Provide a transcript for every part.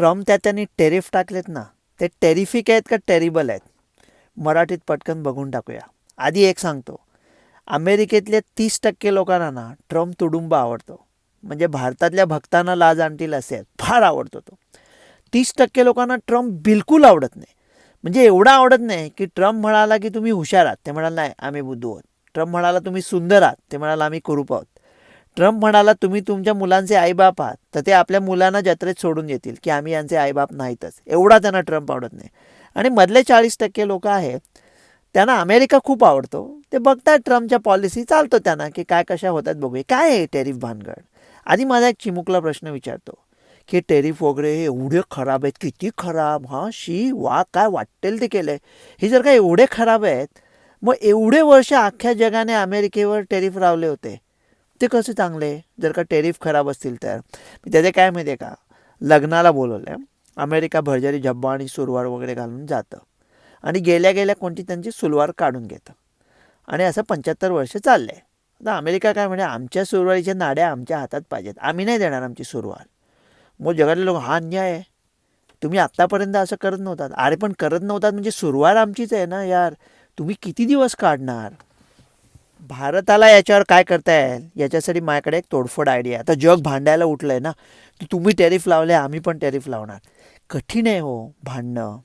Trump त्या त्यांनी tariff टाकलेत ना ते टेरिफिक आहेत का टेरिबल आहेत? मराठीत पटकन बघून टाकूया. आधी एक सांगतो. अमेरिकेतल्या तीस टक्के लोकांना ना ट्रम्प तुडुंब आवडतो. म्हणजे भारतातल्या भक्तांना लाज आणतील असे आहेत. फार आवडतो तो. तीस टक्के लोकांना ट्रम्प बिलकुल आवडत नाही. म्हणजे एवढा आवडत नाही की ट्रम्प म्हणाला की तुम्ही हुशार आहात. ते म्हणाल नाही आम्ही बुद्धू आहोत. ट्रम्प म्हणाला तुम्ही सुंदर आहात. ते म्हणाला आम्ही कुरूप आहोत. ट्रम्प म्हणाला तुम्ही तुमच्या मुलांचे आईबाप आहात तर ते आपल्या मुलांना जत्रेत सोडून येतील की आम्ही यांचे आईबाप नाहीतच. एवढा त्यांना ट्रम्प आवडत नाही. आणि मधले चाळीस टक्के लोक आहेत त्यांना अमेरिका खूप आवडतो. ते बघतात ट्रम्पच्या पॉलिसी चालतो त्यांना की काय कशा होतात बघूया. काय आहे टेरिफ भानगड? आधी माझा एक चिमुकला प्रश्न विचारतो की टेरिफ वगैरे हे एवढे खराब आहेत किती खराब हां? शी वा काय वाटेल ते केलं आहे हे जर का एवढे खराब आहेत मग एवढे वर्ष अख्ख्या जगाने अमेरिकेवर टेरिफ लावले होते ते कसे चांगले जर का टेरिफ खराब असतील तर. त्याचे काय माहिती आहे का? लग्नाला बोलवलं आहे अमेरिका भरजारी झब्बा आणि सुरवार वगैरे घालून जातं. आणि गेल्या गेल्या कोणती त्यांची सुलवार काढून घेतं. आणि असं पंच्याहत्तर वर्ष चाललं आहे आता अमेरिका काय म्हणे आमच्या सुरवारीच्या नाड्या आमच्या हातात पाहिजेत. आम्ही नाही देणार आमची सुरवार मग जगातले लोक हा अन्याय आहे. तुम्ही आत्तापर्यंत असं करत नव्हतात. अरे पण करत नव्हतात म्हणजे सुरुवात आमचीच आहे ना यार. तुम्ही किती दिवस काढणार? भारताला याच्यावर काय करता येईल याच्यासाठी माझ्याकडे एक तोडफोड आयडिया आता जग भांडायला उठलं आहे ना तुम्ही टेरिफ लावले आम्ही पण टेरिफ लावणार. कठीण आहे हो भांडणं.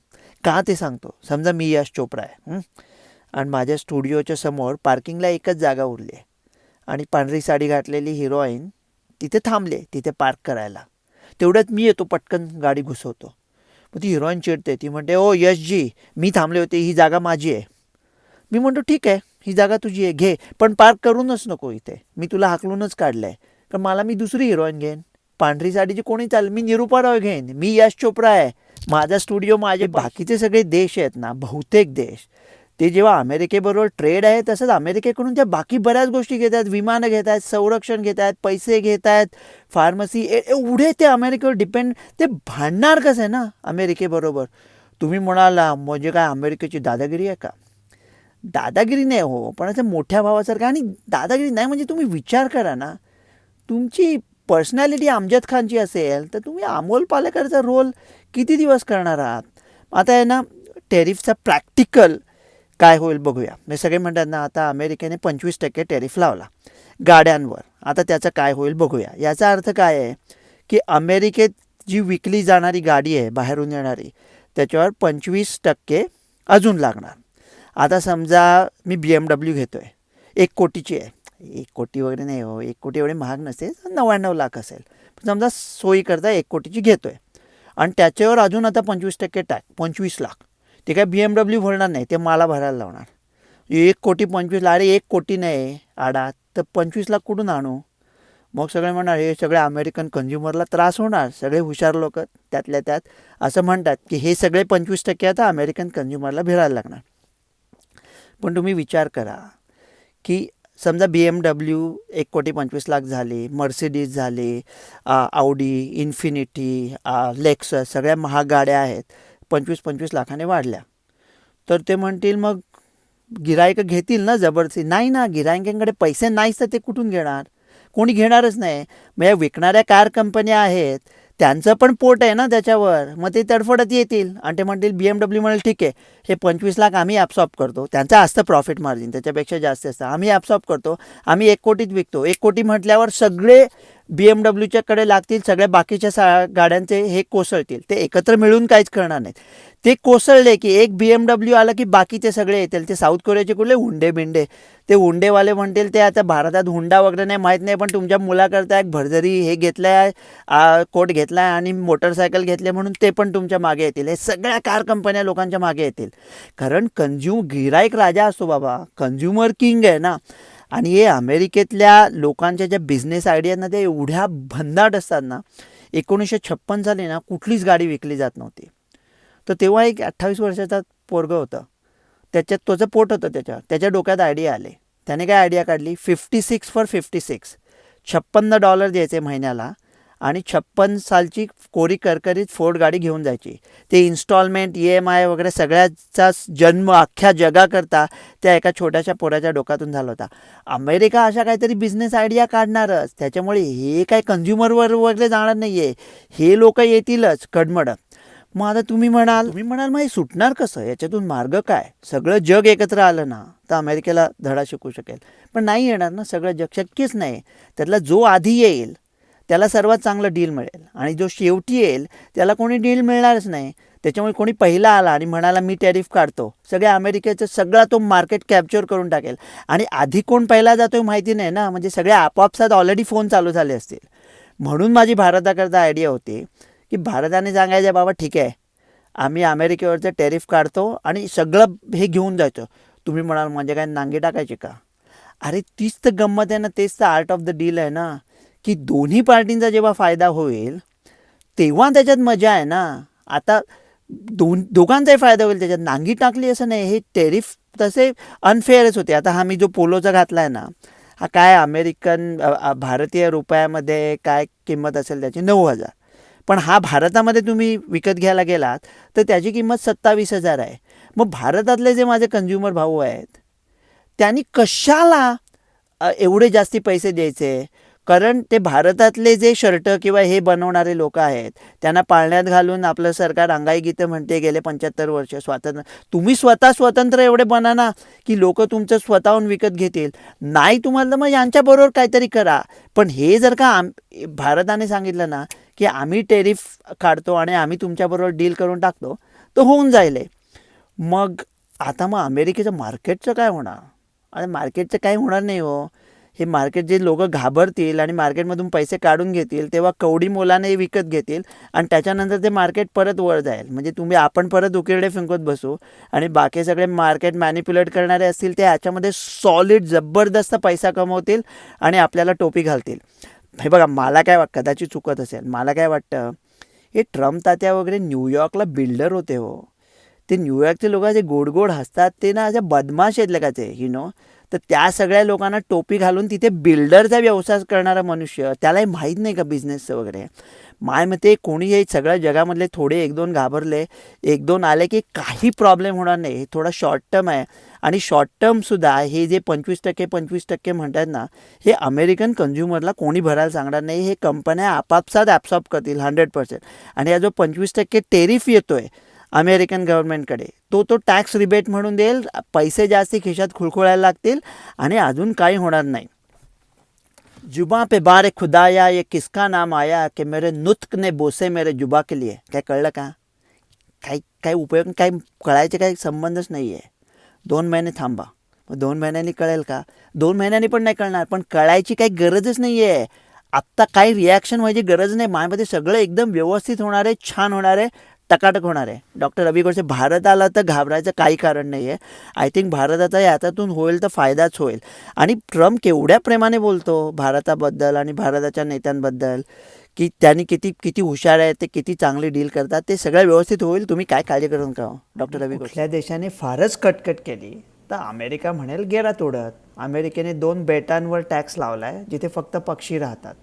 का ते सांगतो? समजा मी यश चोप्रा आहे आणि माझ्या स्टुडिओच्या समोर पार्किंगला एकच जागा उरली आहे. आणि पांढरी साडी घातलेली हिरोईन तिथे थांबले तिथे पार्क करायला. तेवढ्यात मी येतो पटकन गाडी घुसवतो. मग ती हिरोईन चिडते ती म्हणते ओ यशजी मी थांबले होते ही जागा माझी आहे. मी म्हणतो ठीक आहे. ही जागा तुझी आहे घे. पण पार्क करूनच नको इथे. मी तुला हाकलूनच काढलं आहे कारण मला मी दुसरी हिरोईन घेईन. पांढरी साडीची कोणी चालेल मी निरुपा रॉय घेईन. मी यश चोप्रा आहे. माझा स्टुडिओ माझे बाकीचे सगळे देश आहेत ना बहुतेक देश. ते जेव्हा अमेरिकेबरोबर ट्रेड आहे तसंच अमेरिकेकडून त्या बाकी बऱ्याच गोष्टी घेत आहेत विमानं घेत आहेत संरक्षण घेत आहेत पैसे घेत आहेत फार्मसी एवढे ते अमेरिकेवर डिपेंड ते भांडणार कसं आहे ना अमेरिकेबरोबर? तुम्ही म्हणाला म्हणजे काय अमेरिकेची दादागिरी आहे का? दादागिरी नाही हो पण असं मोठ्या भावासारखं आणि दादागिरी नाही म्हणजे तुम्ही विचार करा ना. तुमची पर्सनॅलिटी आमजद खानची असेल तर तुम्ही अमोल पालेकरचा रोल किती दिवस करणार आहात? आता आहे ना टेरिफचा प्रॅक्टिकल काय होईल बघूया. म्हणजे सगळे म्हणतात ना आता अमेरिकेने पंचवीस टक्के टेरिफ लावला गाड्यांवर. आता त्याचं काय होईल बघूया. याचा अर्थ काय आहे की अमेरिकेत जी विकली जाणारी गाडी आहे बाहेरून येणारी त्याच्यावर पंचवीस टक्के अजून लागणार. आता समजा मी बी एम डब्ल्यू घेतो आहे एक कोटीची आहे. एक कोटी वगैरे नाही हो एक कोटी एवढे महाग नसते नव्याण्णव लाख असेल. समजा सोयीकरता एक कोटीची घेतो आहे आणि त्याच्यावर अजून आता पंचवीस टक्के टॅक पंचवीस लाख. ते काय बी एम डब्ल्यू भरणार नाही ते मला भरायला लावणार. एक कोटी पंचवीस लाख अरे एक कोटी नाही आडा तर पंचवीस लाख कुठून आणू? मग सगळे म्हणणार हे सगळे अमेरिकन कन्झ्युमरला त्रास होणार. सगळे हुशार लोक त्यातल्या त्यात. असं म्हणतात की हे सगळे पंचवीस टक्के आता अमेरिकन कन्झ्युमरला भिरायला लागणार. पण तुम्ही विचार करा की समजा बी एम डब्ल्यू एक कोटी पंचवीस लाख झाले मर्सिडीज झाले आवडी इन्फिनिटी लेक्स सगळ्या महागाड्या आहेत पंचवीस पंचवीस लाखाने वाढल्या. तर ते म्हणतील मग गिरायक घेतील ना जबरदस्ती? नाही ना गिरायकांकडे पैसे नाहीच तर ते कुठून घेणार? कोणी घेणारच नाही. मग या विकणाऱ्या कार कंपन्या आहेत त्यांचं पण पोट आहे ना त्याच्यावर. मग ते तडफडत येतील. आणि ते म्हणतील बी एम डब्ल्यू म्हणेल ठीक आहे. हे पंचवीस लाख आम्ही ॲब्सॉर्ब करतो. त्यांचं असतं प्रॉफिट मार्जिन त्याच्यापेक्षा जास्त असतं. आम्ही ॲब्सॉर्ब करतो. आम्ही एक कोटीत विकतो. एक कोटी म्हटल्यावर सगळे बी एम डब्ल्यूच्याकडे लागतील सगळ्या बाकीच्या सा गाड्यांचे हे कोसळतील. ते एकत्र मिळून काहीच करणार नाहीत. ते कोसळले की एक बी एम डब्ल्यू आलं की बाकीचे सगळे येतील. ते साऊथ कोरियाचे कुठले? हुंडे बिंडे. ते हुंडेवाले म्हणतील ते आता भारतात हुंडा वगैरे नाही माहीत नाही पण तुमच्या मुलाकरता एक भरजरी हे घेतलं आहे कोट घेतला आहे आणि मोटरसायकल घेतले म्हणून ते पण तुमच्या मागे येतील. हे सगळ्या कार कंपन्या लोकांच्या मागे येतील. कारण कंझ्युम गिरायक राजा असतो बाबा. कंझ्युमर किंग आहे ना. आणि हे अमेरिकेतल्या लोकांच्या ज्या बिझनेस आयडिया ना त्या एवढ्या भंदाट असतात ना एकोणीसशे छप्पन साली ना कुठलीच गाडी विकली जात नव्हती. तर तेव्हा एक अठ्ठावीस वर्षाचा पोरगं होतं. त्याच्यात त्याचं पोट होतं त्याच्या त्याच्या डोक्यात आयडिया आले. त्याने काय आयडिया काढली? Fifty six for fifty six छप्पन्न डॉलर द्यायचे महिन्याला. आणि छप्पन सालची कोरी करकरीत फोर्ड गाडी घेऊन जायची. ते इन्स्टॉलमेंट ई एम आय वगैरे सगळ्याचा जन्म अख्ख्या जगाकरता त्या एका छोट्याशा पोराच्या डोक्यातून झाला होता. अमेरिका अशा काहीतरी बिझनेस आयडिया काढणारच. त्याच्यामुळे हे काय कन्झ्युमरवर वगैरे जाणार नाही आहे हे लोक येतीलच कडमड मग आता तुम्ही म्हणाल तुम्ही म्हणाल मग हे सुटणार कसं? याच्यातून मार्ग काय? सगळं जग एकत्र आलं ना तर अमेरिकेला धडा शिकू शकेल. पण नाही येणार ना सगळं जग शक्यच नाही. त्यातला जो आधी येईल त्याला सर्वात चांगलं डील मिळेल. आणि जो शेवटी येईल त्याला कोणी डील मिळणारच नाही. त्याच्यामुळे कोणी पहिला आला आणि म्हणाला मी टॅरिफ काढतो. सगळ्या अमेरिकेचं सगळा तो मार्केट कॅप्चर करून टाकेल. आणि आधी कोण पहिला जातो माहिती नाही ना? म्हणजे सगळ्या आपापसात ऑलरेडी फोन चालू झाले असतील. म्हणून माझी भारताकरता आयडिया होती की भारताने सांगायचं बाबा ठीक आहे. आम्ही अमेरिकेवरचं टॅरिफ काढतो आणि सगळं हे घेऊन जायचं. तुम्ही म्हणाल म्हणजे काय नांगी टाकायची का? अरे तीच तर गंमत आहे ना. तेच तर आर्ट ऑफ द डील आहे ना. की दोन्ही पार्टींचा जेव्हा फायदा होईल तेव्हा त्याच्यात मजा आहे ना. आता दोन दोघांचाही फायदा होईल त्याच्यात. नांगी टाकली असं नाही हे टेरिफ तसे अनफेअरच होते. आता हा मी जो पोलोचा घातला आहे ना हा काय अमेरिकन भारतीय रुपयामध्ये काय किंमत असेल त्याची? नऊ हजार. पण हा भारतामध्ये तुम्ही विकत घ्यायला गेलात तर त्याची किंमत सत्तावीस हजार आहे. मग भारतातले जे माझे कंझ्युमर भाऊ आहेत त्यांनी कशाला एवढे जास्ती पैसे द्यायचे? कारण ते भारतातले जे शर्ट किंवा हे बनवणारे लोक आहेत त्यांना पाळण्यात घालून आपलं सरकार अंगाई गीतं म्हणते गेले पंच्याहत्तर वर्ष स्वातंत्र्य. तुम्ही स्वतः स्वतंत्र एवढे बना ना की लोक तुमचं स्वतःहून विकत घेतील. नाही तुम्हाला मग यांच्याबरोबर काहीतरी करा. पण हे जर का आम भारताने सांगितलं ना की आम्ही टेरिफ काढतो आणि आम्ही तुमच्याबरोबर डील करून टाकतो तर होऊन जाईल मग आता मग अमेरिकेचं मार्केटचं काय होणार? आणि मार्केटचं काही होणार नाही हो. हे मार्केट जे लोक घाबरतील आणि मार्केटमधून पैसे काढून घेतील तेव्हा कवडी मोलाने विकत घेतील आणि त्याच्यानंतर ते मार्केट परत वर जाईल. म्हणजे तुम्ही आपण परत उकिरडे फिंकत बसू आणि बाकी सगळे मार्केट मॅनिप्युलेट करणारे असतील ते ह्याच्यामध्ये सॉलिड जबरदस्त पैसा कमवतील आणि आपल्याला टोपी घालतील. हे बघा मला काय वाट कदाचित चुकत असेल. मला काय वाटतं हे ट्रम्प तात्या वगैरे न्यूयॉर्कला बिल्डर होते हो. ते न्यूयॉर्कचे लोक जे गोड गोड हसतात ते ना अशा बदमाश आहेत का ते यु नो तर त्या सगळ्या लोकांना टोपी घालून तिथे बिल्डरचा व्यवसाय करणारा मनुष्य त्यालाही माहीत नाही का बिझनेसचं वगैरे? माय मते कोणी हे सगळ्या जगामधले थोडे एक दोन घाबरले एक दोन आले की काही प्रॉब्लेम होणार नाही. हे थोडा शॉर्ट टर्म आहे. आणि शॉर्ट टर्मसुद्धा हे जे पंचवीस टक्के पंचवीस टक्के म्हणतात ना हे अमेरिकन कन्झ्युमरला कोणी भरायला सांगणार नाही. हे कंपन्या आपापसात ॲब्सॉर्ब करतील हंड्रेड पर्सेंट आणि हा जो पंचवीस टक्के टेरिफ येतो आहे अमेरिकन गव्हर्नमेंटकडे. तो तो टॅक्स रिबेट म्हणून देईल पैसे जास्ती खिशात खुळखुळायला लागतील आणि अजून काही होणार नाही. जुबा पे बारे खुदाया ये किसका नाम आया के मेरे नुत्क ने बोसे मेरे जुबा के लिए. काय कळलं का? काही काही उपयोग काही कळायचे काही संबंधच नाही आहे दोन महिने थांबा. मग दोन महिन्यांनी कळेल का? दोन महिन्यांनी पण नाही कळणार पण कळायची काही गरजच नाही आहे आत्ता काही रिॲक्शन व्हायची म्हणजे गरज नाही. माझ्यामध्ये सगळं एकदम व्यवस्थित होणार आहे छान होणार आहे. टकाटक होणार आहे. डॉक्टर रवी गोडसे भारताला तर घाबरायचं काही कारण नाही आहे आय थिंक भारताचा याच्यातून होईल तर फायदाच होईल. आणि ट्रम्प केवढ्या प्रेमाने बोलतो भारताबद्दल आणि भारताच्या नेत्यांबद्दल की त्यांनी किती किती हुशार आहेत ते किती चांगली डील करतात ते सगळं व्यवस्थित होईल. तुम्ही काय काळजी करून का डॉक्टर रवी कुठल्या देशाने फारच कटकट केली तर अमेरिका म्हणेल गेरा तोडत. अमेरिकेने दोन बेटांवर टॅक्स लावला आहे जिथे फक्त पक्षी राहतात.